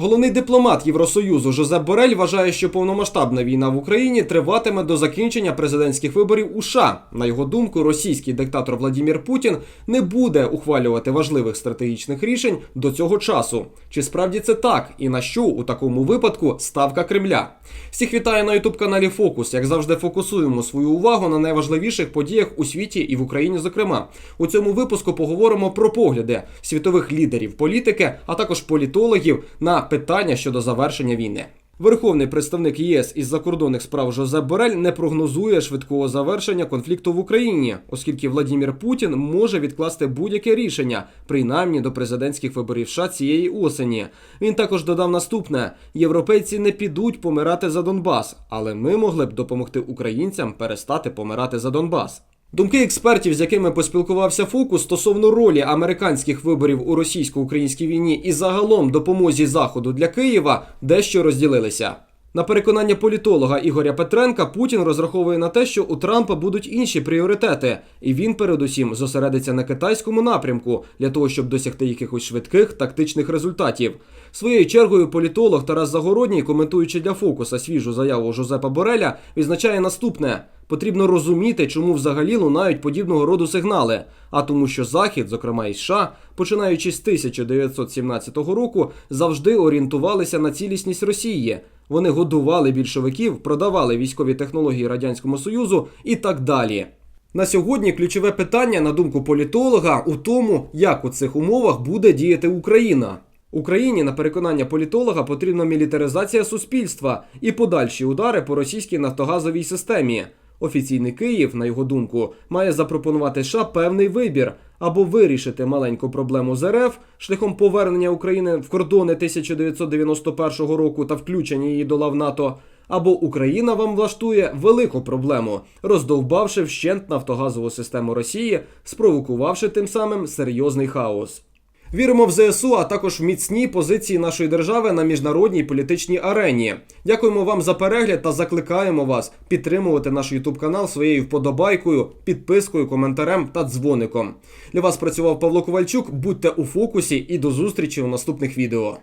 Головний дипломат Євросоюзу Жозеп Борель вважає, що повномасштабна війна в Україні триватиме до закінчення президентських виборів у США. На його думку, російський диктатор Владімір Путін не буде ухвалювати важливих стратегічних рішень до цього часу. Чи справді це так? І на що у такому випадку ставка Кремля? Всіх вітаю на ютуб каналі Фокус. Як завжди, фокусуємо свою увагу на найважливіших подіях у світі і в Україні. Зокрема, у цьому випуску поговоримо про погляди світових лідерів політики, а також політологів на питання щодо завершення війни. Верховний представник ЄС із закордонних справ Жозеп Борель не прогнозує швидкого завершення конфлікту в Україні, оскільки Владімір Путін може відкласти будь-яке рішення, принаймні до президентських виборів США цієї осені. Він також додав наступне: європейці не підуть помирати за Донбас, але ми могли б допомогти українцям перестати помирати за Донбас. Думки експертів, з якими поспілкувався Фокус стосовно ролі американських виборів у російсько-українській війні і загалом допомозі Заходу для Києва, дещо розділилися. На переконання політолога Ігоря Петренка, Путін розраховує на те, що у Трампа будуть інші пріоритети, і він передусім зосередиться на китайському напрямку для того, щоб досягти якихось швидких тактичних результатів. Своєю чергою політолог Тарас Загородній, коментуючи для фокуса свіжу заяву Жозепа Бореля, відзначає наступне. Потрібно розуміти, чому взагалі лунають подібного роду сигнали. А тому, що Захід, зокрема і США, починаючи з 1917 року, завжди орієнтувалися на цілісність Росії. Вони годували більшовиків, продавали військові технології Радянському Союзу і так далі. На сьогодні ключове питання, на думку політолога, у тому, як у цих умовах буде діяти Україна. Україні, на переконання політолога, потрібна мілітаризація суспільства і подальші удари по російській нафтогазовій системі. Офіційний Київ, на його думку, має запропонувати США певний вибір або вирішити маленьку проблему з РФ шляхом повернення України в кордони 1991 року та включення її до лав НАТО, або Україна вам влаштує велику проблему, роздовбавши вщент нафтогазову систему Росії, спровокувавши тим самим серйозний хаос. Віримо в ЗСУ, а також в міцні позиції нашої держави на міжнародній політичній арені. Дякуємо вам за перегляд та закликаємо вас підтримувати наш Ютуб канал своєю вподобайкою, підпискою, коментарем та дзвоником. Для вас працював Павло Ковальчук. Будьте у фокусі і до зустрічі у наступних відео.